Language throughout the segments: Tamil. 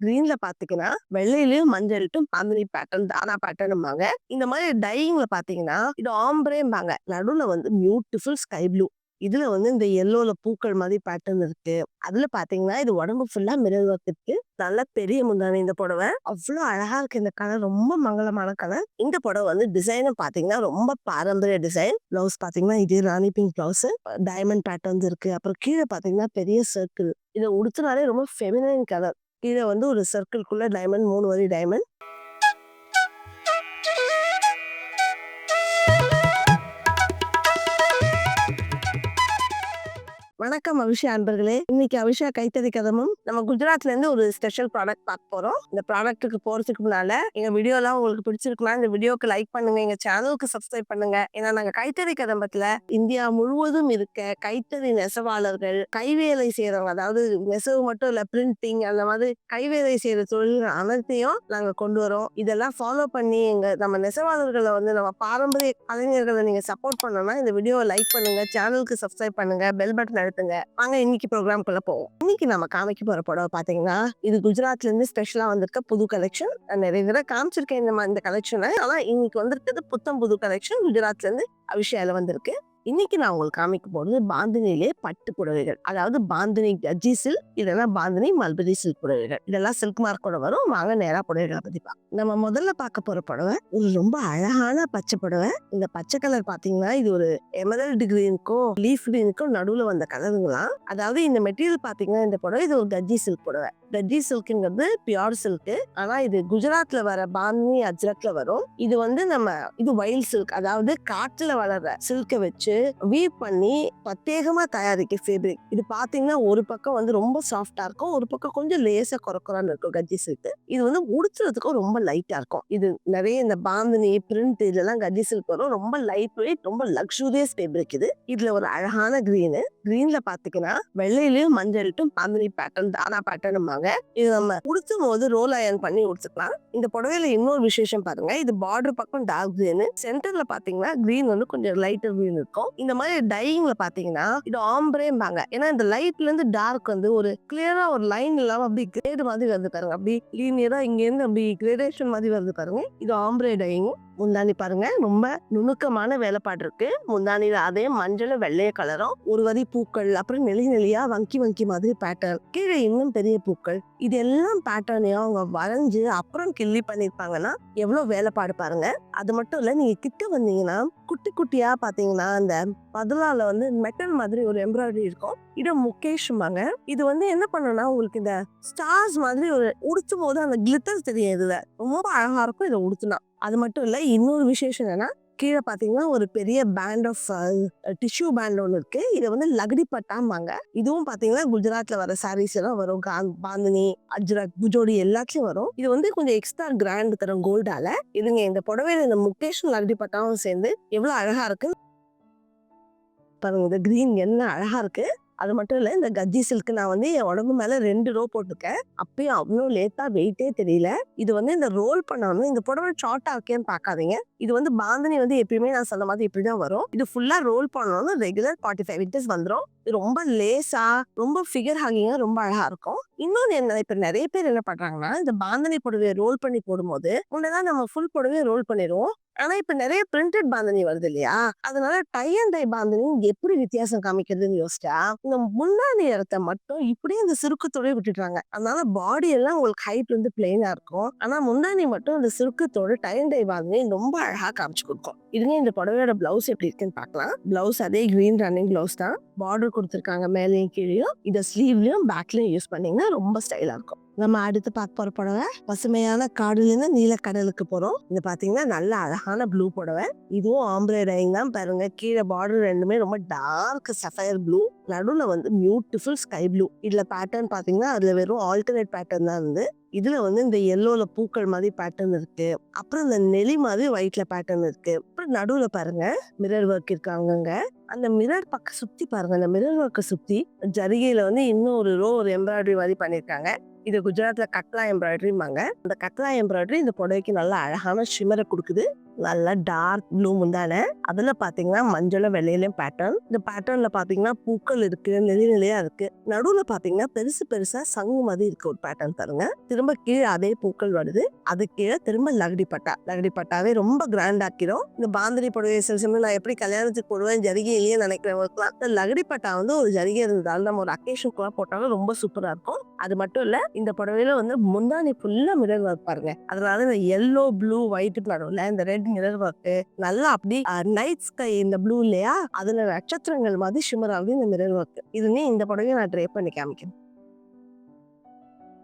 கிரீன்ல பாத்தீங்கன்னா வெள்ளையிலயும் மஞ்சள்ட்டும் பாந்தினி பேட்டர்ன் தானா பேட்டர்னும்பாங்க இந்த மாதிரி டையிங்ல பாத்தீங்கன்னா இது ஆம்பரேம்பாங்க நடுவுல வந்து பியூட்டிஃபுல் ஸ்கை ப்ளூ இதுல வந்து இந்த எல்லோல பூக்கள் மாதிரி பேட்டர்ன் இருக்கு. அதுல பாத்தீங்கன்னா இது உடம்பு ஃபுல்லா மிரர் ஒர்க் இருக்கு. நல்ல பெரிய முந்தானி இந்த புடவை. அவ்வளவு அழகா இருக்கு இந்த கலர் ரொம்ப மங்களமான கலர் இந்த புடவை வந்து டிசைனும் பாத்தீங்கன்னா ரொம்ப பாரம்பரிய டிசைன் பிளவுஸ் பாத்தீங்கன்னா இது rani pink blouse diamond patterns இருக்கு. அப்புறம் கீழே பாத்தீங்கன்னா பெரிய சர்க்கிள் இதை உடுத்தினாலே ரொம்ப ஃபெமினைன் கலர் கீழே வந்து ஒரு சர்க்கிள்குள்ளே டைமண்ட் மூணு வரி டைமண்ட் வணக்கம் அபிஷா அன்பர்களே. இன்னைக்கு அபிஷா கைத்தறி கதமும் நம்ம குஜராத்ல இருந்து ஒரு ஸ்பெஷல் ப்ராடக்ட் பார்க்க போறோம். இந்த ப்ராடக்ட்டுக்கு போறதுக்கு முன்னால எங்க வீடியோ எல்லாம் உங்களுக்கு பிடிச்சிருக்குனா இந்த வீடியோக்கு லைக் பண்ணுங்க எங்க சேனலுக்கு சப்ஸ்கிரைப் பண்ணுங்க. ஏன்னா நாங்க கைத்தறி கதம்பத்துல இந்தியா முழுவதும் இருக்க கைத்தறி நெசவாளர்கள் கைவேலை செய்யறவங்க அதாவது நெசவு மட்டும் இல்ல பிரிண்டிங் அந்த மாதிரி கைவேலை செய்யற தொழில்கள் அனைத்தையும் நாங்க கொண்டு வரோம். இதெல்லாம் ஃபாலோ பண்ணி எங்க நம்ம நெசவாளர்களை வந்து நம்ம பாரம்பரிய கலைஞர்களை நீங்க சப்போர்ட் பண்ணோம்னா இந்த வீடியோவை லைக் பண்ணுங்க சேனலுக்கு சப்ஸ்கிரைப் பண்ணுங்க பெல் பட்டன் அழுத்துங்க வாங்க இன்னைக்கு ப்ரோக்ராம்குள்ள போவோம். இன்னைக்கு நம்ம காமிக்க போற படம் பாத்தீங்கன்னா இது குஜராத்ல இருந்து ஸ்பெஷலா வந்திருக்க புது கலெக்ஷன் நிறைய தடவை காமிச்சிருக்கேன் இந்த மாதிரி இந்த கலெக்ஷனை ஆனா இன்னைக்கு வந்திருக்கிறது புத்தம் புது கலெக்ஷன் குஜராத்ல இருந்து அபிஷேல வந்திருக்கு. இன்னைக்கு நான் உங்களுக்கு காமிக்க போகிறது பாந்தினிலே பட்டு புடவைகள். அதாவது பாந்தினி கஜ்ஜி சில்க் இதெல்லாம் பாந்தினி மல்பரி சில்க் புடவைகள். இதெல்லாம் சில்க் மார்க்கோட வரும். வாங்க நேரா புடவைகளை பத்தி பார்க்கலாம் நம்ம முதல்ல பார்க்க போற புடவை ஒரு ரொம்ப அழகான பச்சை புடவை. இந்த பச்சை கலர் பாத்தீங்கன்னா இது ஒரு எமரல்டு கிரீனுக்கும் லீஃப் கிரீனுக்கும் நடுவுல வந்த கலருங்களாம் அதாவது இந்த மெட்டீரியல் பாத்தீங்கன்னா இந்த புடவை இது ஒரு கஜ்ஜி சில்க் புடவை. ரெட்டி சில்க்ங்கிறது பியோர் சில்க் ஆனா இது குஜராத்ல வர பாந்தினி அஜ்ரக்ல வரும். இது வந்து நம்ம இது வைல்ட் சில்க் அதாவது காட்டுல வளர்ற சில்கை வச்சு வீவ் பண்ணி பிரத்யேகமா தயாரிக்க ஃபேப்ரிக் இது பாத்தீங்கன்னா ஒரு பக்கம் வந்து ரொம்ப சாஃப்டா இருக்கும். ஒரு பக்கம் கொஞ்சம் லேசா குறக்குறான்னு இருக்கும் கஜ்ஜி சில்க் இது வந்து உடுத்துறதுக்கும் ரொம்ப லைட்டா இருக்கும். இது நிறைய இந்த பாந்தினி பிரிண்ட் இதெல்லாம் கஜ்ஜி சில்க் வரும். ரொம்ப லைட் வெயிட் ரொம்ப லக்ஸூரியஸ் ஃபேப்ரிக் இது. இதுல ஒரு அழகான கிரீனு கிரீன்ல பாத்தீங்கன்னா வெள்ளையிலயும் மஞ்சள்ட்டும் பாந்தினி பேட்டர்ன் தானா பேட்டர்னுமாங்க இது நம்ம உடுத்தும் போது ரோல் அயன் பண்ணி உடுத்துக்கலாம். இந்த புடவையில இன்னொரு விசேஷம் பாருங்க. இது பார்டர் பக்கம் டார்க் கிரீன் சென்டர்ல பாத்தீங்கன்னா கிரீன் வந்து கொஞ்சம் லைட்டர் கிரீன் இருக்கும். இந்த மாதிரி டையிங்ல பாத்தீங்கன்னா இது ஆம்பரேம்பாங்க ஏன்னா இந்த லைட்ல இருந்து டார்க் வந்து ஒரு கிளியரா ஒரு லைன் இல்லாம அப்படி கிரேடு மாதிரி வருது பாருங்க. அப்படி லீனியரா இங்க இருந்து அப்படி கிரேடேஷன் மாதிரி வருது பாருங்க. இது ஆம்பரே டையிங் முந்தானி பாருங்க. ரொம்ப நுணுக்கமான வேலைப்பாடு இருக்கு. முந்தானியில அதே மஞ்சள் வெள்ளைய கலரும் ஒரு வரி பூக்கள் அப்புறம் நெளி நெளியா வங்கி வங்கி மாதிரி பேட்டர்ன் கீழே இன்னும் பெரிய பூக்கள். இது எல்லாம் பேட்டர்னையும் அவங்க வரைஞ்சு அப்புறம் கிள்ளி பண்ணிருப்பாங்கன்னா எவ்வளவு வேலைப்பாடு பாருங்க. அது மட்டும் இல்ல நீங்க கிட்ட வந்தீங்கன்னா குட்டி குட்டியா பாத்தீங்கன்னா அந்த பதிலால வந்து மெட்டல் மாதிரி ஒரு எம்ப்ராய்டரி இருக்கும். இது முகேஷ்மாங்க இது வந்து என்ன பண்ணுன்னா உங்களுக்கு இந்த ஸ்டார்ஸ் மாதிரி ஒரு உடுத்தும் போது அந்த கிளிட்டர்ஸ் தெரியும் இதுல. ரொம்ப அழகா இருக்கும் இதை உடுத்துனா. அது மட்டும் இல்லை இன்னொரு விசேஷம் என்னன்னா கீழே பார்த்தீங்கன்னா ஒரு பெரிய பேண்ட் ஆஃப் டிஷ்யூ பேண்ட் ஒன்று இருக்கு. இதை வந்து லகடி பட்டாம்பாங்க. இதுவும் பார்த்தீங்கன்னா குஜராத்ல வர சாரீஸ் எல்லாம் வரும். பாந்தினி அஜ்ரக் புஜோடி எல்லாத்துலயும் வரும். இது வந்து கொஞ்சம் எக்ஸ்ட்ரா கிராண்ட் தரும் கோல்டால இதுங்க இந்த புடவையில இந்த முகேஷும் லகடி பட்டாவும் சேர்ந்து எவ்வளவு அழகா இருக்கு பாருங்க. இந்த கிரீன் என்ன அழகா இருக்கு. அது மட்டும் இல்லை இந்த கஜ்ஜி சில்க் நான் வந்து என் உடம்பு மேலே ரெண்டு ரோ போட்டிருக்கேன். அப்பயும் அவ்வளோ லேட்டாக வெயிட்டே தெரியல. இது வந்து இந்த ரோல் பண்ணணும் இந்த புடவை ஷார்ட் ஆக்கேன்னு பார்க்காதீங்க. இது வந்து பாந்தனி வந்து எப்பயுமே நான் சொன்ன மாதிரி இப்படிதான் வரும். இது ஃபுல்லாக ரோல் பண்ணணும் ரெகுலர் ஃபார்ட்டி ஃபைவ் இன்ச்சஸ் வந்துடும் இது ரொம்ப லேசா ரொம்ப ஃபிகர் ஹாகிங்காக ரொம்ப அழகா இருக்கும். இன்னொன்று என்ன இப்போ நிறைய பேர் என்ன பண்ணுறாங்கன்னா இந்த பாந்தனி புடவையை ரோல் பண்ணி போடும்போது முன்னதான் நம்ம ஃபுல் புடவையை ரோல் பண்ணிடுவோம். ஆனா இப்ப நிறைய பிரிண்டட் பாந்தனி வருது இல்லையா? அதனால டை அண்ட் டை பாந்தனி எப்படி வித்தியாசம் காமிக்கிறதுன்னு யோசிச்சா இந்த முன்னாடி இடத்த மட்டும் இப்படியே இந்த சுருக்கத்தோட விட்டுட்டாங்க அதனால பாடி எல்லாம் உங்களுக்கு ஹைட் வந்து பிளெயினா இருக்கும். ஆனா முன்னாடி மட்டும் இந்த சுருக்கத்தோட டை அண்ட் டை பாந்தனி ரொம்ப அழகாக காமிச்சு கொடுக்கும் இதுங்க இந்த புடவையோட பிளவுஸ் எப்படி இருக்குன்னு பார்க்கலாம். பிளவுஸ் அதே கிரீன் ரன்னிங் பிளவுஸ் தான். பார்டர் கொடுத்துருக்காங்க மேலேயும் கீழேயும். இதை ஸ்லீவ்லையும் பேக்லையும் யூஸ் பண்ணீங்கன்னா ரொம்ப ஸ்டைலாக இருக்கும். நம்ம அடுத்து பார்க்க போற புடவை பசுமையான காடுலேருந்து நீல நீலக்கடலுக்கு போறோம். இது பாத்தீங்கன்னா நல்ல அழகான ப்ளூ புடவை. இதுவும் ஆம்பரே டைங் தான் பாருங்க. கீழே பார்டர் ரெண்டுமே ரொம்ப டார்க் சஃபயர் ப்ளூ நடுவில் வந்து பியூட்டிஃபுல் ஸ்கை ப்ளூ இதுல பேட்டர்ன் பாத்தீங்கன்னா அதுல வெறும் ஆல்டர்னேட் பேட்டர்ன் தான் இருந்து. இதுல வந்து இந்த எல்லோல பூக்கள் மாதிரி பேட்டர்ன் இருக்கு. அப்புறம் இந்த நெலி மாதிரி ஒயிட்ல பேட்டர்ன் இருக்கு. அப்புறம் நடுவுல பாருங்க மிரர் ஒர்க் இருக்காங்க அந்த மிரர் பக்கம் சுத்தி பாருங்க அந்த மிரர் ஒர்க்கை சுத்தி ஜரிகையில் வந்து இன்னும் ஒரு ரோ ஒரு எம்ப்ராய்டரி மாதிரி பண்ணியிருக்காங்க இது குஜராத்ல கட்லா எம்ப்ராய்டரிம்பாங்க அந்த கட்லா எம்ப்ராய்டரி இந்த புடவைக்கு நல்லா அழகான ஷிமரை கொடுக்குது. நல்லா டார்க் ப்ளூ முந்தான. அதுல பாத்தீங்கன்னா மஞ்சளும் வெள்ளையிலயும் பேட்டர்ன் இந்த பேட்டர்ன்ல பாத்தீங்கன்னா பூக்கள் இருக்கு நிலை நிலையா இருக்கு. நடுவுல பாத்தீங்கன்னா பெருசு பெருசா சங்கு மாதிரி இருக்கு ஒரு பேட்டர்ன் தருங்க திரும்ப கீழே அதே பூக்கள் வருது. அது கீழே திரும்ப லகடி பட்டா. லகடி பட்டாவே ரொம்ப கிராண்ட் ஆக்கிரும். இந்த பாந்திரி புடவை சில சமயம் நான் எப்படி கல்யாணத்துக்கு போடுவேன் ஜரிகையிலேயே நினைக்கிறவங்களுக்குலாம் இந்த லகடி பட்டா வந்து ஒரு ஜரிகை இருந்ததால் நம்ம ஒரு அக்கேஷனுக்குலாம் போட்டாலும் ரொம்ப சூப்பரா இருக்கும். அது மட்டும் இல்ல இந்த புடவையில வந்து முந்தானி ஃபுல்லா மிரர் பாருங்க. அதனால இந்த எல்லோ ப்ளூ ஒயிட் நடுவில் இந்த ரெட் மிரர் ஒர்க்கு நல்லா அப்படி நைட் ஸ்கை இந்த ப்ளூ இல்லையா? அதுல நட்சத்திரங்கள் மாதிரி ஷிமர் ஆகுது இந்த மிரர் ஒர்க் இதுமே இந்த புடவையும் நான் ட்ரை பண்ணி காமிக்கிறேன்.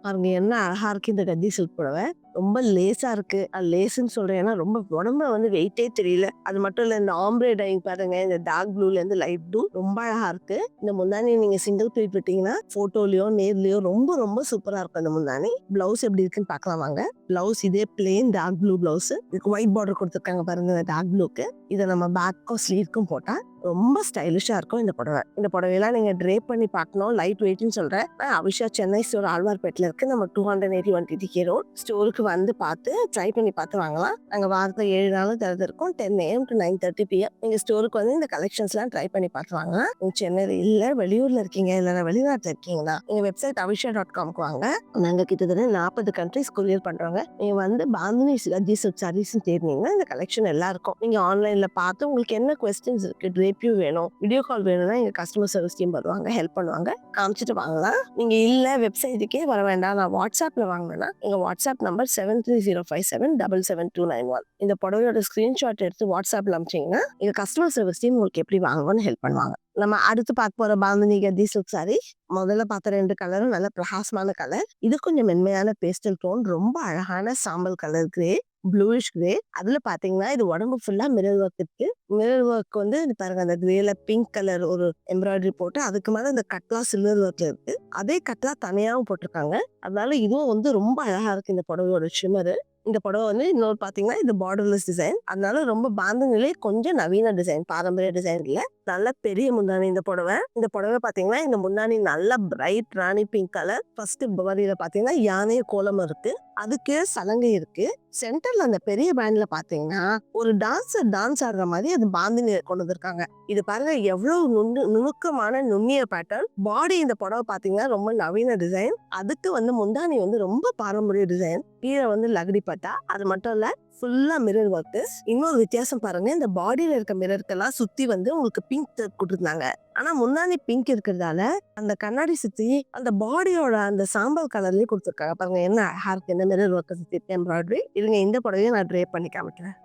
பாருங்க என்ன அழகா இருக்கு இந்த கத்தி சில்க் புடவை. ரொம்ப லேசா இருக்கு. அது லேசுன்னு சொல்றேன். ஏன்னா ரொம்ப உடம்ப வந்து வெயிட்டே தெரியல. அது மட்டும் இல்ல இந்த ஆம்ப்ரே டைங் பாருங்க. இந்த டார்க் ப்ளூல இருந்து லைட் ப்ளூ ரொம்ப அழகா இருக்கு. இந்த முந்தானி நீங்க சிங்கிள் பீட் விட்டீங்கன்னா போட்டோலயோ நேர்லயோ ரொம்ப ரொம்ப சூப்பரா இருக்கும் இந்த முந்தானி பிளவுஸ் எப்படி இருக்குன்னு பார்க்கலாம் வாங்க. பிளவுஸ் இதே பிளேன் டார்க் ப்ளூ பிளவுஸ் இதுக்கு ஒயிட் பார்டர் கொடுத்துருக்காங்க பாருங்க இந்த டார்க் ப்ளூக்கு இதை நம்ம பேக்கும் ஸ்லீவ்க்கும் போட்டா ரொம்ப ஸ்டைலிஷா இருக்கும் இந்த புடவை. இந்த புடவையெல்லாம் நீங்க ட்ரேப் பண்ணி பார்க்கணும். லைட் வெயிட்னு சொல்றேன். அவிஷா அபிஷா சென்னை ஸ்டோர் ஆழ்வார்பேட்டில் இருக்கு. நம்ம two hundred eighty one TT K road ஸ்டோருக்கு வந்து பார்த்து ட்ரை பண்ணி பார்த்து வாங்கலாம். நாங்கள் வாரத்தில் ஏழு நாளும் திறந்திருக்கோம். Ten AM to nine thirty PM எங்கள் ஸ்டோருக்கு வந்து இந்த கலெக்ஷன்ஸ்லாம் ட்ரை பண்ணி பார்த்து வாங்கலாம். நீங்கள் சென்னையில் இல்லை வெளியூரில் இருக்கீங்க இல்லைன்னா வெளிநாட்டில் இருக்கீங்கன்னா எங்கள் வெப்சைட் அவிஷா டாட் காம்க்கு வாங்க. நாங்கள் கிட்டத்தட்ட நாற்பது கண்ட்ரிஸ் கொரியர் பண்ணுறோங்க நீங்கள் வந்து பாந்தினி சிலஜி சாரீஸ் தேடினீங்கன்னா இந்த கலெக்ஷன் எல்லாம் இருக்கும் நீங்கள் ஆன்லைனில் பார்த்து உங்களுக்கு என்ன கொஸ்டின்ஸ் இருக்கு ரேப்யூ வேணும் வீடியோ கால் வேணும்னா எங்கள் கஸ்டமர் சர்வீஸ் டீம் வருவாங்க ஹெல்ப் பண்ணுவாங்க காமிச்சிட்டு வாங்கலாம். நீங்கள் இல்லை வெப்சைட்டுக்கே வர வேண்டாம். நான் வாட்ஸ்அப்பில் வாங்கினேன்னா எங்கள் WhatsApp number seven three zero five seven double seven two nine one இந்த புடவையோட ஸ்க்ரீன்ஷாட் எடுத்து வாட்ஸ்அப்ல அமிச்சிங்கன்னா எங்கள் கஸ்டமர் சர்வீஸ் டீம் உங்களுக்கு எப்படி வாங்கணும்னு ஹெல்ப் பண்ணுவாங்க. நம்ம அடுத்து பார்க்க போற பாந்தினிகா கத்தி சில்க் சாரி முதல்ல பார்த்த ரெண்டு கலரும் நல்ல பிரகாசமான கலர் இது கொஞ்சம் மென்மையான பேஸ்டல் டோன் ரொம்ப அழகான சாம்பல் கலர் கிரே ப்ளூயிஷ் கிரே அதுல பாத்தீங்கன்னா இது உடம்பு ஃபுல்லா மிரர் ஒர்க் இருக்கு. மிரர் ஒர்க் வந்து பாருங்க அந்த கிரேல பிங்க் கலர் ஒரு எம்ப்ராய்டரி போட்டு அதுக்கு மேல இந்த கட்லா சில்வர் ஒர்க்ல இருக்கு. அதே கட்லா தனியாவும் போட்டிருக்காங்க. அதனால இதுவும் வந்து ரொம்ப அழகா இருக்கு இந்த புடவையோட ஷிமரு இந்த புடவை வந்து இன்னொரு பார்த்தீங்கன்னா இது பார்டர்லெஸ் டிசைன் அதனால ரொம்ப பாந்தனிலே கொஞ்சம் நவீன டிசைன் பாரம்பரிய டிசைன் இல்லை. நல்ல பெரிய முந்தானி இந்த புடவை. இந்த புடவை பார்த்தீங்கன்னா இந்த முந்தானி நல்ல bright rani pink colour first வரியில பார்த்தீங்கன்னா யானைய கோலம் இருக்கு. அதுக்கு சலங்கை இருக்கு. சென்டர்ல அந்த பெரிய பேண்ட்ல பாத்தீங்கன்னா ஒரு டான்ஸர் டான்ஸ் ஆடுற மாதிரி அது பாந்தினி கொண்டு வந்திருக்காங்க. இது பாருங்க எவ்வளவு நுண்ணு நுணுக்கமான நுண்ணிய பேட்டர்ன் பாடி இந்த புடவை பாத்தீங்கன்னா ரொம்ப நவீன டிசைன் அதுக்கு வந்து முந்தானி வந்து ரொம்ப பாரம்பரிய டிசைன் கீழே வந்து லகடி பட்டா அது மட்டும் இல்ல ஃபுல்லா மிரர் ஒர்க்கு இன்னொரு வித்தியாசம் பாருங்க இந்த பாடியில இருக்க மிரருக்கெல்லாம் சுத்தி வந்து உங்களுக்கு பிங்க் கொடுத்துருந்தாங்க. ஆனா முன்னாடி பிங்க் இருக்கிறதால அந்த கண்ணாடி சுத்தி அந்த பாடியோட அந்த சாம்பல் கலர்லயே கொடுத்துருக்காங்க. பாருங்க என்ன ஹேர்க்கு என்ன மிரர் ஒர்க்கை சுத்தி எம்ப்ராய்டரி இருங்க இந்த புடவையும் நான் ட்ரே பண்ணி காமிக்கிறேன்.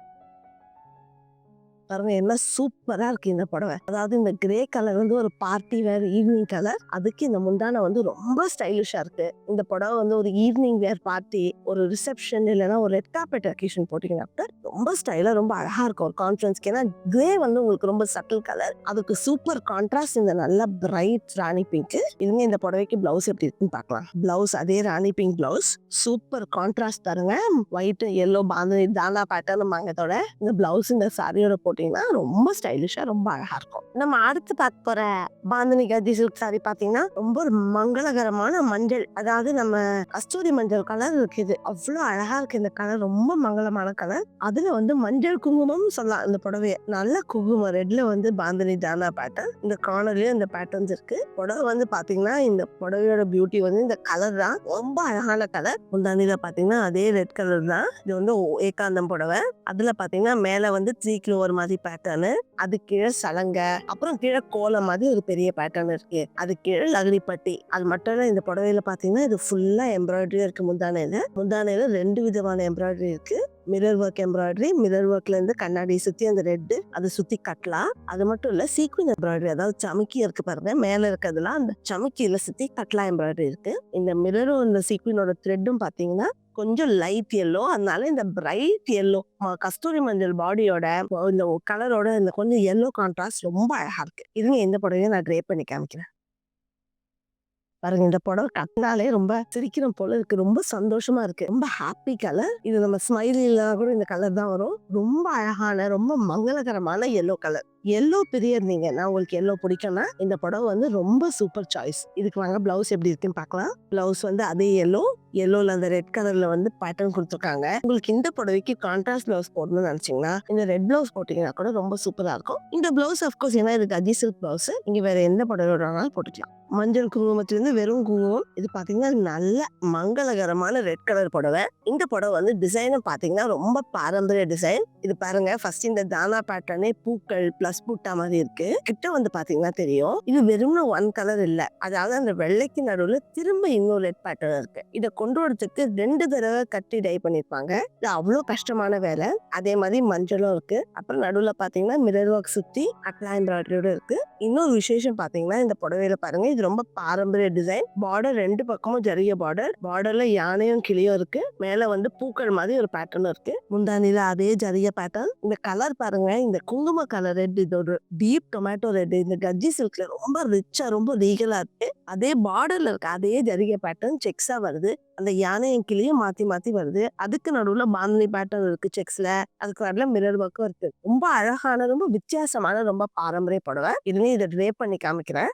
பாருங்க என்ன சூப்பரா இருக்கு இந்த புடவை. அதாவது இந்த கிரே கலர் வந்து ஒரு பார்ட்டி வேர் ஈவினிங் கலர். அதுக்கு இந்த முந்தானை வந்து ரொம்ப ஸ்டைலிஷா இருக்கு. இந்த புடவை வந்து ஒரு ஈவினிங் வேர் பார்ட்டி ஒரு ரிசப்ஷன் இல்லைன்னா ஒரு ரெட் கார்பெட் அக்கேஷன் போட்டீங்கன்னா ரொம்ப ஸ்டைலா ரொம்ப அழகா இருக்கும் ஒரு கான்ஃபரன்ஸ்க்கு. ஏன்னா கிரே வந்து உங்களுக்கு ரொம்ப சட்டில் கலர். அதுக்கு சூப்பர் கான்ட்ராஸ்ட் இந்த நல்ல பிரைட் ராணி பிங்க் இதுங்க இந்த புடவைக்கு பிளவுஸ் எப்படி இருக்குன்னு பார்க்கலாம். பிளவுஸ் அதே rani pink blouse super contrast தருங்க ஒயிட் எல்லோ பாந்து தானா பேட்டர்ன் வாங்கத்தோட இந்த பிளவுஸ் இந்த சாரியோட போட்டீங்கன்னா ரொம்ப ஸ்டைலிஷா ரொம்ப அழகா இருக்கும். நம்ம அடுத்து பார்க்க போற பாந்தனி கத்தி சில்க் சாரி பாத்தீங்கன்னா ரொம்ப ஒரு மங்களகரமான மஞ்சள். அதாவது நம்ம கஸ்தூரி மஞ்சள் கலர் இருக்குது அவ்வளவு அழகா இருக்கு இந்த கலர் ரொம்ப மங்களமான கலர் அதுல வந்து மஞ்சள் குங்குமம் சொல்லலாம் இந்த புடவைய. நல்ல குங்குமம். ரெட்ல வந்து பாந்தனி தானா பேட்டர்ன் இந்த கார்னர்லயும் இந்த பேட்டர்ன்ஸ் இருக்கு. புடவை வந்து பாத்தீங்கன்னா இந்த புடவையோட பியூட்டி வந்து இந்த கலர் தான். ரொம்ப அழகான கலர் முந்தானில பாத்தீங்கன்னா அதே ரெட் கலர் தான். இது வந்து ஏகாந்தம் புடவை. அதுல பாத்தீங்கன்னா மேல வந்து த்ரீ கிலோவர் மாதிரி பேட்டர்னு அது கீழே சலங்க அப்புறம் கீழே கோலம் மாதிரி ஒரு பெரிய பேட்டர்ன் இருக்கு. அது கீழே லகரிப்பட்டி அது மட்டும் இல்ல இந்த புடவையில பாத்தீங்கன்னா இது ஃபுல்லா எம்ப்ராய்டரி இருக்கு. முந்தானையில முந்தானையில ரெண்டு விதமான எம்ப்ராய்டரி இருக்கு. மிரர் ஒர்க் எம்ப்ராய்டரி மிரர் ஒர்க்ல இருந்து சுற்றி சுத்தி அந்த ரெட்டு அதை சுத்தி கட்டலாம். அது மட்டும் இல்ல சீக்வின் எம்ப்ராய்டரி அதாவது சமுக்கி இருக்கு பாருங்க மேல இருக்கிறதுலாம் அந்த சமுக்கியில சுத்தி கட்லா எம்ப்ராய்டரி இருக்கு. இந்த மிரரும் இந்த சீக்வினோட த்ரெட்டும் பாத்தீங்கன்னா கொஞ்சம் லைட் எல்லோ அதனால இந்த பிரைட் எல்லோ கஸ்தூரி மஞ்சள் பாடியோட இந்த கலரோட இந்த கொஞ்சம் எல்லோ கான்ட்ராஸ்ட் ரொம்ப அழகா இருக்கு. இதுங்க எந்த புடவையும் நான் ட்ரே பண்ணி காமிக்கிறேன். பாருங்க இந்த புடவை கட்டினாலே ரொம்ப சிரிக்கிற போல இருக்கு. ரொம்ப சந்தோஷமா இருக்கு. ரொம்ப ஹாப்பி கலர் இது நம்ம ஸ்மைலிலாம் கூட இந்த கலர் தான் வரும். ரொம்ப அழகான ரொம்ப மங்களகரமான எல்லோ கலர் எல்லோ பிரியர் நான் உங்களுக்கு எல்லோ பிடிக்கும்னா இந்த புடவை வந்து ரொம்ப சூப்பர் சாய்ஸ் இதுக்கு வாங்க பிளவுஸ் எப்படி இருக்குன்னு பார்க்கலாம். பிளவுஸ் வந்து அதே எல்லோ எல்லோல அந்த ரெட் கலர்ல வந்து பேட்டர்ன் கொடுத்துருக்காங்க. உங்களுக்கு இந்த புடவைக்கு கான்ட்ராஸ்ட் பிளவுஸ் போடணும்னு நினைச்சீங்கன்னா இந்த ரெட் பிளவுஸ் போட்டீங்கன்னா கூட ரொம்ப சூப்பரா இருக்கும். இந்த பிளவுஸ் அஃப்கோர்ஸ் ஏன்னா இது அதி சில்க் பிளவுஸ் நீங்க வேற எந்த புடவையோடனாலும் போட்டுக்கலாம். மஞ்சள் குங்குமத்திலிருந்து வெறும் குங்குமம். இது பாத்தீங்கன்னா நல்ல மங்களகரமான ரெட் கலர் புடவை. இந்த புடவை வந்து டிசைனும் பாத்தீங்கன்னா ரொம்ப பாரம்பரிய டிசைன் இது பாருங்க ஃபர்ஸ்ட் இந்த தானா பேட்டர்னே பூக்கள் பிளஸ் பூட்டா மாதிரி இருக்கு. கிட்ட வந்து பாத்தீங்கன்னா தெரியும். இது வெறும் ஒன் கலர் இல்ல. அதாவது அந்த வெள்ளைக்கு நடுவுல திரும்ப இன்னொரு ரெட் பேட்டர்ன் இருக்கு. இதை கொண்டு வரதுக்கு ரெண்டு தடவை கட்டி டை பண்ணிருப்பாங்க. இது அவ்வளவு கஷ்டமான வேலை. அதே மாதிரி மஞ்சளும் இருக்கு. அப்புறம் நடுவுல பாத்தீங்கன்னா மிரர் ஒர்க் சுத்தி அட்லா எம்ப்ராய்டரியோட இருக்கு. இன்னொரு விசேஷம் பாத்தீங்கன்னா இந்த புடவையில பாருங்க. இது ரொம்ப பாரம்பரிய டிசைன் பார்டர் ரெண்டு பக்கமும் ஜரிய பார்டர் பார்டர்ல யானையும் கிளியும் இருக்கு. மேல வந்து பூக்கள் மாதிரி ஒரு பேட்டர்ன் இருக்கு. முந்தானில அதே ஜரிய பேட்டர்ன் இந்த கலர் பாருங்க. இந்த குங்கும கலர் ரெட் இது ஒரு டீப் டொமேட்டோ ரெட் இந்த கஜ்ஜி சில்க்ல ரொம்ப ரிச்சா ரொம்ப ரீகலா இருக்கு. அதே பார்டர்ல இருக்க அதே ஜரிகை பேட்டர்ன் செக்ஸா வருது. அந்த யானையும் கிளியும் மாத்தி மாத்தி வருது. அதுக்கு நடுவுல பாந்தினி பேட்டர்ன் இருக்கு செக்ஸ்ல அதுக்கு வரல மிரர் ஒர்க்கும் இருக்கு. ரொம்ப அழகான ரொம்ப வித்தியாசமான ரொம்ப பாரம்பரிய புடவை. இதுவே இதை ட்ரே பண்ணி காமிக்கிறேன்.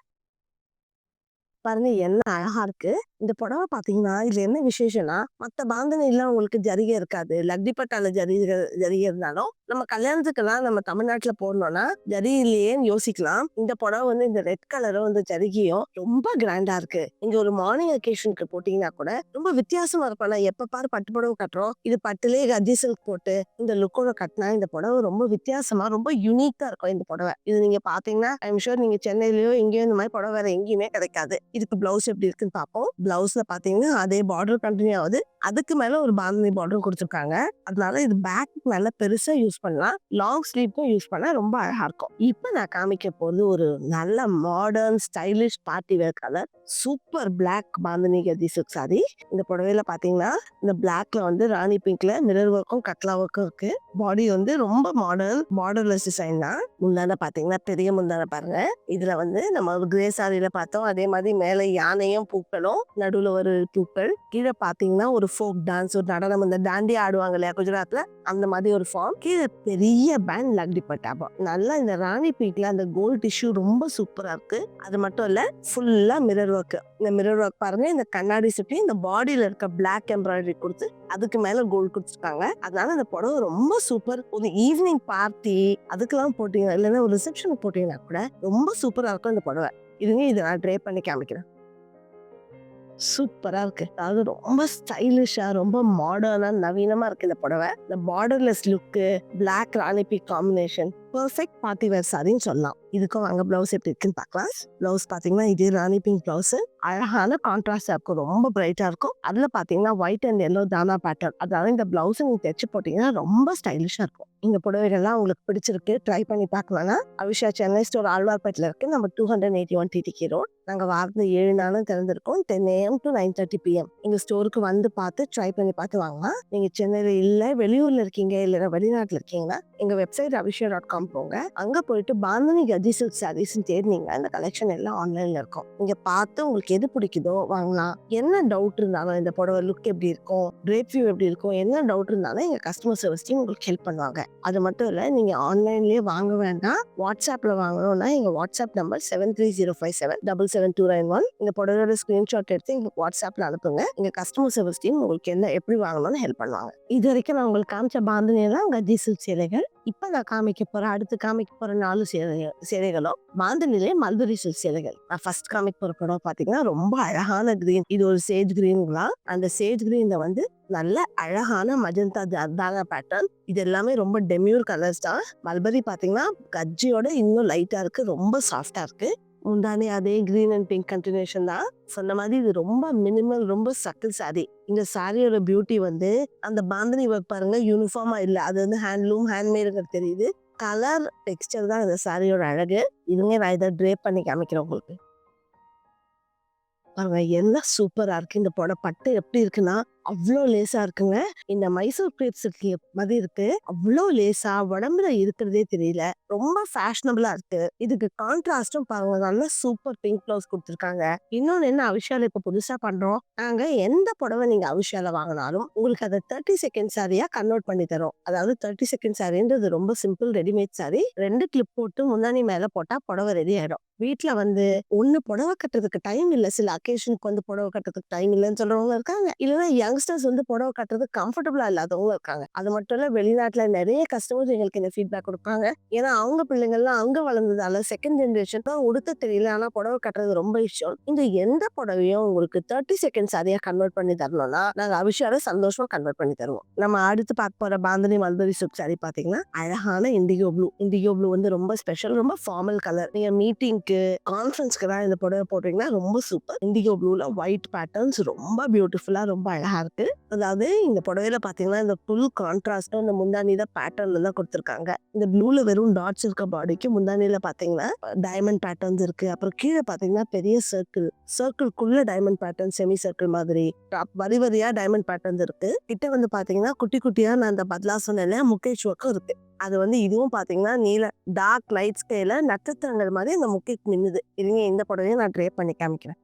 பாருங்க என்ன அழகா இருக்கு. இந்த புடவை பாத்தீங்கன்னா இதுல என்ன விசேஷம்னா மத்த பாந்தனை எல்லாம் உங்களுக்கு ஜரிகை இருக்காது. லக்டிப்பட்டால ஜரிகை ஜரிகை இருந்தாலும் நம்ம கல்யாணத்துக்கெல்லாம் நம்ம தமிழ்நாட்டுல போடணும்னா ஜரி இல்லையேன்னு யோசிக்கலாம். இந்த புடவை வந்து இந்த ரெட் கலரும் இந்த ஜரிகையும் ரொம்ப கிராண்டா இருக்கு. இங்க ஒரு மார்னிங் அக்கேஷனுக்கு போட்டீங்கன்னா கூட ரொம்ப வித்தியாசமா இருக்கும். நான் எப்ப பாரு பட்டு புடவை கட்டுறோம். இது பட்டுலேயே கஜி சில்க் போட்டு இந்த லுக்கோட கட்டினா இந்த புடவை ரொம்ப வித்தியாசமா ரொம்ப யூனிக்கா இருக்கும் இந்த புடவை. இது நீங்க பாத்தீங்கன்னா ஐம் ஷூர் நீங்க சென்னையிலயோ எங்கேயோ இந்த மாதிரி புடவை வேற எங்கேயுமே கிடைக்காது. இதுக்கு பிளவுஸ் எப்படி இருக்குன்னு பார்ப்போம் பிளவுஸ்ல பாத்தீங்கன்னா அதே பார்டர் கண்டினியூ ஆகுது. அதுக்கு மேல ஒரு பாந்தனி பார்டர் கொடுத்துருக்காங்க. அதனால இது பேக் மேல பெருசா யூஸ் பண்ணலாம். லாங் ஸ்லீவ்க்கும் யூஸ் பண்ணா ரொம்ப அழகா இருக்கும். இப்போ நான் காமிக்க போறது ஒரு நல்ல modern stylish party wear colour super black Bandhani கதி சில்க் சாரி இந்த புடவையில பாத்தீங்கன்னா இந்த பிளாக்ல வந்து ராணி பிங்க்ல மிரர் ஒர்க்கும் கட்லா ஒர்க்கும் இருக்கு. பாடி வந்து ரொம்ப மாடர்ன் மாடர்லெஸ் டிசைன் தான். முந்தான பாத்தீங்கன்னா பெரிய முந்தான பாருங்க. இதுல வந்து நம்ம ஒரு கிரே சாரியில பார்த்தோம். அதே மாதிரி மேல யானையும் பூக்களும் நடுவுல ஒரு பூக்கள் கீழே பாத்தீங்கன்னா ஒரு ஃபோக் டான்ஸ் ஒரு நடனம் இந்த தாண்டி ஆடுவாங்க இல்லையா குஜராத்ல அந்த மாதிரி ஒரு ஃபார்ம் கீழே பெரிய பேண்ட் லக்டி பட்டாபம். நல்லா இந்த ராணி பீக்ல அந்த கோல்ட் டிஷ்யூ ரொம்ப சூப்பரா இருக்கு. அது மட்டும் இல்ல ஃபுல்லா மிரர் ஒர்க் இந்த மிரர் ஒர்க் பாருங்க இந்த கண்ணாடி சுற்றி இந்த பாடியில இருக்க பிளாக் எம்ப்ராய்டரி கொடுத்து அதுக்கு மேல கோல்ட் கொடுத்துருக்காங்க. அதனால இந்த புடவை ரொம்ப சூப்பர் ஒரு ஈவினிங் பார்ட்டி அதுக்கெல்லாம் போட்டீங்க இல்லைன்னா ஒரு ரிசப்ஷனுக்கு போட்டீங்கன்னா கூட ரொம்ப சூப்பரா இருக்கும் இந்த புடவை. இதுங்க இதை நான் ட்ரே பண்ணி காமிக்கிறேன். சூப்பராக இருக்கு. அதாவது ரொம்ப ஸ்டைலிஷாக ரொம்ப மாடர்னாக நவீனமாக இருக்கு இந்த புடவை. இந்த பார்டர்லெஸ் லுக்கு பிளாக் ராணிபி காம்பினேஷன் பர்ஃபெக்ட் பார்ட்டி வேர் சாரின்னு சொல்லலாம். இதுக்கும் வாங்க பிளவுஸ் எப்படி இருக்குன்னு பார்க்கலாம். பிளவுஸ் பார்த்தீங்கன்னா இது ராணி பிங்க் பிளவுஸ் அழகான கான்ட்ராஸ்டாக இருக்கும். ரொம்ப பிரைட்டாக இருக்கும். அதில் பார்த்தீங்கன்னா ஒயிட் அண்ட் எல்லோ தானா பேட்டர்ன் அதாவது இந்த பிளவுஸ் நீங்கள் தைச்சு போட்டிங்கன்னா ரொம்ப ஸ்டைலிஷாக இருக்கும். இந்த புடவைகள்லாம் உங்களுக்கு பிடிச்சிருக்கு. ட்ரை பண்ணி பார்க்கலாம்னா அவிஷா சென்னை ஸ்டோர் ஆழ்வார்பேட்டில் இருக்கு. நம்ம two hundred eighty one TTK road நாங்கள் வாரத்தில் ஏழு நாளும் திறந்திருக்கோம். Ten AM to nine thirty PM எங்கள் ஸ்டோருக்கு வந்து பார்த்து ட்ரை பண்ணி பார்த்து வாங்கலாம். நீங்கள் சென்னையில் இல்லை வெளியூரில் இருக்கீங்க இல்லை வெளிநாட்டில் இருக்கீங்கன்னா எங்கள் வெப்சைட் அபிஷா டாட் காம் போங்க. அங்கே போயிட்டு பாந்தனி கதி சில்க் சாரீஸ்ன்னு தேடினீங்க. அந்த கலெக்ஷன் எல்லாம் ஆன்லைனில் இருக்கும். நீங்க பார்த்து உங்களுக்கு எது பிடிக்குதோ வாங்கலாம். என்ன டவுட் இருந்தாலும் இந்த புடவை லுக் எப்படி இருக்கும் ட்ரேப் வியூ எப்படி இருக்கும் என்ன டவுட் இருந்தாலும் எங்கள் கஸ்டமர் சர்வீஸ் டீம் உங்களுக்கு ஹெல்ப் பண்ணுவாங்க. அது மட்டும் இல்லை நீங்கள் ஆன்லைன்லேயே வாங்க வேண்டாம். வாட்ஸ்அப்பில் வாங்கணும்னா எங்கள் WhatsApp number seven three zero five seven double seven two nine one இந்த புடவையோட ஸ்க்ரீன்ஷாட் எடுத்து எங்களுக்கு வாட்ஸ்அப்பில் அனுப்புங்க. எங்க கஸ்டமர் சர்வீஸ் டீம் உங்களுக்கு என்ன எப்படி வாங்கணும்னு ஹெல்ப் பண்ணுவாங்க. இது வரைக்கும் நான் உங்களுக்கு காமிச்ச பாந்தனியெல்லாம் கஜி சில்க் சேலைகள். இப்போ நான் காமிக்க போகிறேன் அடுத்து காமிக்க போகிற நாலு சேலை சேலைகளும் நிலை மல்பரி சில்க் சேலைகள் நான் ஃபர்ஸ்ட் காமிக்க போகிற படம் பார்த்தீங்கன்னா ரொம்ப அழகான கிரீன் இது ஒரு சேஜ் கிரீனுங்களா அந்த சேஜ் கிரீனில் வந்து நல்ல அழகான மஜந்தா ஜர்தான பேட்டர்ன் இது எல்லாமே ரொம்ப டெமியூர் கலர்ஸ் தான். மல்பரி பார்த்தீங்கன்னா கஜ்ஜியோட இன்னும் லைட்டாக இருக்குது ரொம்ப சாஃப்டாக இருக்குது உண்டானே அதே கிரீன் அண்ட் பிங்க் கண்டினியூஷன் தான். சொன்ன மாதிரி இது ரொம்ப மினிமல் ரொம்ப சட்டில் சாரி இந்த சாரியோட பியூட்டி வந்து அந்த பாந்தனி ஒர்க் பாருங்க யூனிஃபார்மா இல்ல. அது வந்து ஹேண்ட்லூம் ஹேண்ட்மேடுங்கிறது தெரியுது. கலர் டெக்ஸ்டர் தான் இந்த சாரியோட அழகு. இதுங்க நான் இதை ட்ரேப் பண்ணி காமிக்கிறேன் உங்களுக்கு. பாருங்க என்ன சூப்பரா இருக்கு. இந்த புடவை பட்டு எப்படி இருக்குன்னா அவ்வளோ லேசாக இருக்குங்க. இந்த மைசூர் கிரேப்ஸுக்கு மாதிரி இருக்கு. அவ்வளோ லேசாக உடம்புல இருக்கிறதே தெரியல. ரொம்ப ஃபேஷனபிளாக இருக்கு. இதுக்கு கான்ட்ராஸ்டும் பாருங்க. நல்லா சூப்பர் பிங்க் ப்ளவுஸ் கொடுத்துருக்காங்க. இன்னொன்று என்ன அவிஷால இப்போ புதுசாக பண்ணுறோம் நாங்கள் எந்த புடவை நீங்கள் அவிஷால வாங்கினாலும் உங்களுக்கு அதை தேர்ட்டி செகண்ட் சாரியாக கன்வெர்ட் பண்ணி தரோம். அதாவது தேர்ட்டி செகண்ட் சாரின்றது ரொம்ப சிம்பிள் ரெடிமேட் சாரி ரெண்டு கிளிப் போட்டு முன்னாடி மேலே போட்டால் புடவை ரெடி ஆகிடும் வீட்டில் வந்து ஒன்று புடவை கட்டுறதுக்கு டைம் இல்லை. சில அக்கேஷனுக்கு வந்து புடவை கட்டுறதுக்கு டைம் இல்லைன்னு சொல்கிறவங்க இருக்காங்க. இல்லைன்னா யங்ஸ்டர்ஸ் வந்து புடவை கட்டுறது கம்ஃபர்டபுளா இல்லாதவங்க இருக்காங்க. அது மட்டும் இல்ல வெளிநாட்டுல நிறைய கஸ்டமர்ஸ் எங்களுக்கு இந்த ஃபீட்பேக் கொடுப்பாங்க. ஏன்னா அவங்க பிள்ளைங்கள்லாம் அங்க வளர்ந்ததால செகண்ட் ஜென்ரேஷன் தான் உடுத்த தெரியல. ஆனா புடவை கட்டுறது ரொம்ப இஷ்டம். இந்த எந்த புடவையும் உங்களுக்கு தேர்ட்டி செகண்ட்ஸ் அதையா கன்வெர்ட் பண்ணி தரணும்னா நாங்க அபிஷால சந்தோஷமா கன்வெர்ட் பண்ணி தருவோம். நம்ம அடுத்து பார்க்க போற பாந்தனி மல்பரி சூப் சாரி பாத்தீங்கன்னா அழகான இண்டிகோ ப்ளூ இண்டிகோ ப்ளூ வந்து ரொம்ப ஸ்பெஷல் ரொம்ப ஃபார்மல் கலர் நீங்க மீட்டிங்க்கு கான்ஃபரன்ஸ்க்கு தான் இந்த புடவை போடுறீங்கன்னா ரொம்ப சூப்பர் இண்டிகோ ப்ளூல ஒயிட் பேட்டர்ன்ஸ் ரொம்ப பியூட்டிஃபுல்லா ரொம்ப அழகா இருக்கு. அதாவது இந்த புடவையில பாத்தீங்கன்னா இந்த ஃபுல் கான்ட்ராஸ்டும் இந்த தான் பேட்டர்ன்ல தான் கொடுத்துருக்காங்க. இந்த ப்ளூல வெறும் டாட்ஸ் இருக்க பாடிக்கு முந்தானியில பாத்தீங்கன்னா டைமண்ட் பேட்டர்ன்ஸ் இருக்கு. அப்புறம் கீழே பாத்தீங்கன்னா பெரிய சர்க்கிள் சர்க்கிள்குள்ள டைமண்ட் பேட்டர்ன் செமி சர்க்கிள் மாதிரி. வரி வரியா டைமண்ட் பேட்டர்ன்ஸ் இருக்கு. கிட்ட வந்து பாத்தீங்கன்னா குட்டி குட்டியா நான் அந்த பத்லா சொன்னேன் முகேஷ் ஒர்க்கும் இருக்கு. அது வந்து இதுவும் பாத்தீங்கன்னா நீல டார்க் லைட் ஸ்கேல நட்சத்திரங்கள் மாதிரி அந்த முக்கிய மின்னுது இதுங்க இந்த புடவையும் நான் ட்ரே பண்ணி காமிக்கிறேன்.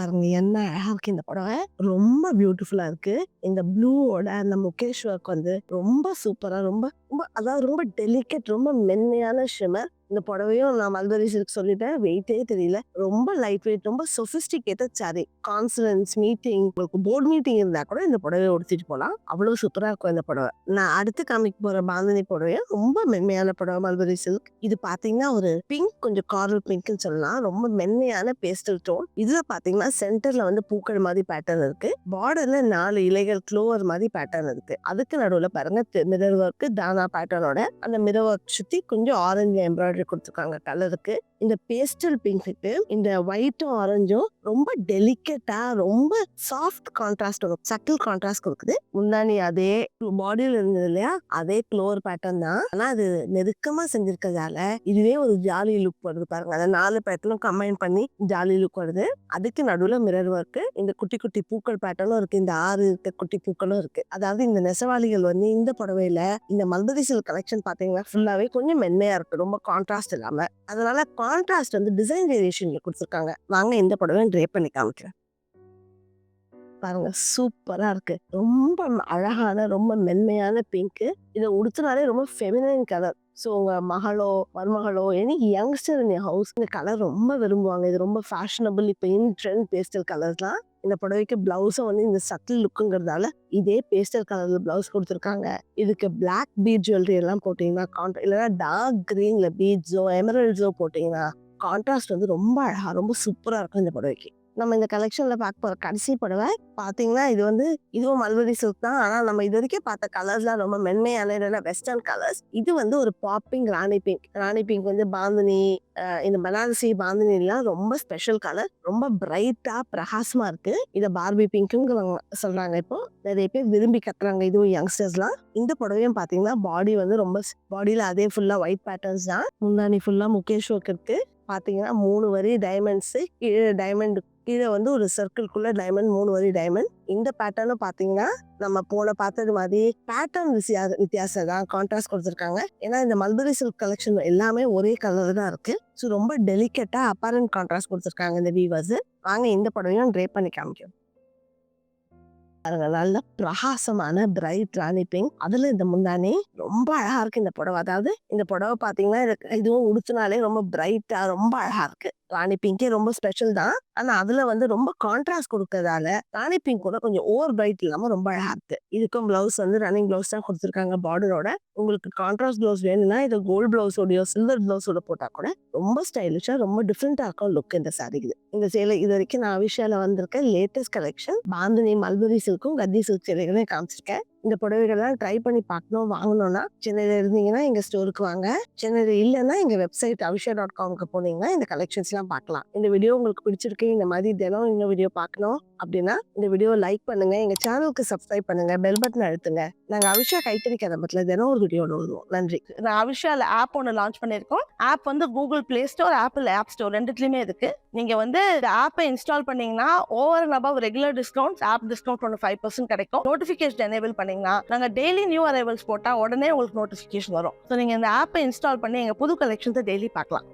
பாருங்க என்ன அழகா இருக்கு இந்த புடவை ரொம்ப பியூட்டிஃபுல்லா இருக்கு. இந்த ப்ளூவோட அந்த முகேஷ் ஒர்க் வந்து ரொம்ப சூப்பரா ரொம்ப ரொம்ப அதாவது ரொம்ப டெலிகேட் ரொம்ப மென்மையான ஷிமர் இந்த புடவையும் நான் மல்பரி சில்க் சொல்லிட்டேன். வெயிட்டே தெரியல. ரொம்ப லைட் வெயிட் ரொம்ப சொபிஸ்டிகேட்டட் சாரி கான்ஃபரன்ஸ் மீட்டிங் உங்களுக்கு போர்டு மீட்டிங் இருந்தா கூட இந்த புடவையை உடுத்திட்டு போகலாம் அவ்வளவு சூப்பராக இருக்கும் இந்த புடவை. நான் அடுத்து காமிக்க போற பாந்தினி புடவையும் ரொம்ப மென்மையான புடவை மல்பரி சில்க் இது பாத்தீங்கன்னா ஒரு பிங்க் கொஞ்சம் காரல் பிங்க்னு சொல்லலாம். ரொம்ப மென்மையான பேஸ்டல் டோன் இதுல பாத்தீங்கன்னா சென்டர்ல வந்து பூக்கள் மாதிரி பேட்டர்ன் இருக்கு. பார்டர்ல நாலு இலைகள் க்ளோவர் மாதிரி பேட்டர்ன் இருக்கு. அதுக்கு நடுவில் பாருங்க மிரர் ஒர்க் தான பேட்டர்னோட அந்த மிரர் ஒர்க் சுத்தி கொஞ்சம் ஆரஞ்சு எம்ப்ராய்டரி கொடுத்துருக்காங்க கலருக்கு இந்த பேஸ்டல் பிங்க்கு இந்த ஒயிட்டும் ஆரஞ்சும் ரொம்ப டெலிகேட்டா ரொம்ப சாஃப்ட் கான்ட்ராஸ்ட் வரும். சட்டில் கான்ட்ராஸ்ட் கொடுக்குது. முந்தானி அதே பாடியில் இருந்தது இல்லையா? அதே க்ளோர் பேட்டர்ன் தான். ஆனா அது நெருக்கமா செஞ்சிருக்கிறதால இதுவே ஒரு ஜாலி லுக் வருது பாருங்க. அதை நாலு பேட்டர்னும் கம்பைன் பண்ணி ஜாலி லுக் வருது. அதுக்கு நடுவுல மிரர் ஒர்க் இந்த குட்டி குட்டி பூக்கள் பேட்டர்னும் இருக்கு. இந்த ஆறு இருக்க குட்டி பூக்களும் இருக்கு. அதாவது இந்த நெசவாளிகள் வந்து இந்த புடவையில இந்த மல்பதி சில் கலெக்ஷன் பாத்தீங்கன்னா ஃபுல்லாவே கொஞ்சம் மென்மையா இருக்கு. ரொம்ப கான்ட்ராஸ்ட் இல்லாம. அதனால கான்ட்ராஸ்ட் வந்து டிசைன் வேரியேஷனில் கொடுத்துருக்காங்க. வாங்க இந்த புடவை ட்ரே பண்ணி காமிக்கிறேன். பாருங்க சூப்பரா இருக்கு. ரொம்ப அழகான ரொம்ப மென்மையான பிங்க் இதை உடுத்தினாலே ரொம்ப ஃபெமினன் கலர் ஸோ உங்கள் மகளோ மருமகளோ எனி யங்ஸ்டர் இன் ஹவுஸ் இந்த கலர் ரொம்ப விரும்புவாங்க. இது ரொம்ப ஃபேஷனபிள் இப்போ இன் ட்ரெண்ட் பேஸ்டல் கலர்ஸ்லாம் இந்த புடவைக்கு பிளவுஸும் வந்து இந்த சட்டில் லுக்குங்கிறதால இதே பேஸ்டல் கலர்ல பிளவுஸ் கொடுத்துருக்காங்க. இதுக்கு பிளாக் பீட் ஜுவல்லரி எல்லாம் போட்டீங்கன்னா கான்ட்ரா இல்லைன்னா டார்க் கிரீன்ல பீட்ஸோ எமரல்ஸோ போட்டிங்கன்னா கான்ட்ராஸ்ட் வந்து ரொம்ப அழகாக ரொம்ப சூப்பராக இருக்கும் இந்த புடவைக்கு. நம்ம இந்த கலெக்ஷன்ல பார்க்க போற கடைசி புடவை பாத்தீங்கன்னா இது வந்து இதுவும் மல்பரி சில்க் தான். ஆனா நம்ம இது வரைக்கும் பார்த்த கலர்ஸ்லாம் ரொம்ப மென்மையான இல்லைன்னா வெஸ்டர்ன் கலர்ஸ் இது வந்து ஒரு popping rani pink rani pink வந்து பாந்தினி இந்த பனாரசி பாந்தினி எல்லாம் ரொம்ப ஸ்பெஷல் கலர் ரொம்ப பிரைட்டா பிரகாசமா இருக்கு. இதை பார்பி பிங்க்குங்கிறவங்க சொல்றாங்க இப்போ. நிறைய பேர் விரும்பி கட்டுறாங்க இதுவும் யங்ஸ்டர்ஸ்லாம் இந்த புடவையும் பாத்தீங்கன்னா பாடி வந்து ரொம்ப பாடியில அதே ஃபுல்லா ஒயிட் பேட்டர்ன்ஸ் தான். முந்தானி ஃபுல்லா முகேஷ் ஒர்க் இருக்கு. பாத்தீங்கன்னா மூணு வரி டைமண்ட்ஸ் கீழே டைமண்ட் கீழே வந்து ஒரு சர்க்கிள்குள்ள டைமண்ட் மூணு வரி டைமண்ட் இந்த பேட்டர்னும் பார்த்தீங்கன்னா நம்ம போன பார்த்தது மாதிரி பேட்டர்ன் விசியா வித்தியாசம் தான். கான்ட்ராஸ்ட் கொடுத்துருக்காங்க. ஏன்னா இந்த மல்பரி சில்க் கலெக்ஷன் எல்லாமே ஒரே கலர் தான் இருக்கு. ஸோ ரொம்ப டெலிகேட்டா அப்பரண்ட் கான்ட்ராஸ்ட் கொடுத்துருக்காங்க இந்த வீவர்ஸ் வாங்க இந்த புடவையும் ட்ரே பண்ணி காமிக்கும் பாருங்க நல்ல பிரகாசமான பிரைட் ராணி பிங்க் அதுல இந்த முந்தானே ரொம்ப அழகா இருக்கு இந்த புடவை. அதாவது இந்த புடவை பாத்தீங்கன்னா இதுவும் உடுத்தினாலே ரொம்ப பிரைட்டா ரொம்ப அழகா இருக்கு. ராணி பிங்கே ரொம்ப ஸ்பெஷல் தான். ஆனா அதுல வந்து ரொம்ப கான்ட்ராஸ்ட் கொடுக்கறதால ராணி பிங்க் கூட கொஞ்சம் ஓவர் பிரைட் இல்லாம ரொம்ப அழகா இருக்கு. இதுக்கும் பிளவுஸ் வந்து ரன்னிங் பிளவுஸ் தான் கொடுத்துருக்காங்க பார்டரோட. உங்களுக்கு கான்ட்ராஸ்ட் பிளவுஸ் வேணும்னா இது கோல்ட் பிளவுஸோடய சில்வர் பிளவுஸோட போட்டா கூட ரொம்ப ஸ்டைலிஷா ரொம்ப டிஃப்ரெண்டா இருக்கும் லுக் இந்த சாரிக்கு இந்த சேலை இது வரைக்கும் நான் விஷயால வந்திருக்க லேட்டஸ்ட் கலெக்ஷன் பாந்தினி மல்பரி சில்க்கும் கத்தி சில்க் சேலைகளையும் காமிச்சிருக்கேன். இந்த புடவைகள்லாம் ட்ரை பண்ணி பார்க்கணும் வாங்கணும்னா சென்னையில் இருந்தீங்கன்னா எங்கள் ஸ்டோருக்கு வாங்க. சென்னையில் இல்லைன்னா எங்கள் வெப்சைட் அவிஷா டாட் காம்க்கு போனீங்கன்னா இந்த கலெக்ஷன்ஸ்லாம் பார்க்கலாம். இந்த வீடியோ உங்களுக்கு பிடிச்சிருக்கு இந்த மாதிரி தினம் இந்த வீடியோ பார்க்கணும் அப்படின்னா இந்த வீடியோ லைக் பண்ணுங்க. எங்கள் சேனலுக்கு சப்ஸ்கிரைப் பண்ணுங்க. பெல் பட்டன் அழுத்துங்க. நாங்கள் அவிஷா கைத்தறி கதம்பத்தில் தினம் ஒரு வீடியோ வருவோம் நன்றி. நான் அவிஷாவில் ஆப் ஒன்று லான்ச் பண்ணியிருக்கோம். ஆப் வந்து Google Play Store Apple App Store ரெண்டுத்துலையுமே இருக்கு. நீங்கள் வந்து இந்த ஆப்பை இன்ஸ்டால் பண்ணீங்கன்னா over and above regular discounts app discount ஒன்று ஃபைவ் பர்சன்ட் கிடைக்கும். நோட்டிஃபிகேஷன் எனேபிள் பண்ணிங்கன்னா நாங்க டெய்லி நியூ அரைவல்ஸ் போட்டா உடனே உங்களுக்கு நோட்டிஃபிகேஷன் வரும். ஸோ நீங்க இந்த ஆப்பை இன்ஸ்டால் பண்ணி எங்க புது கலெக்ஷன்ஸை டெய்லி பார்க்கலாம்.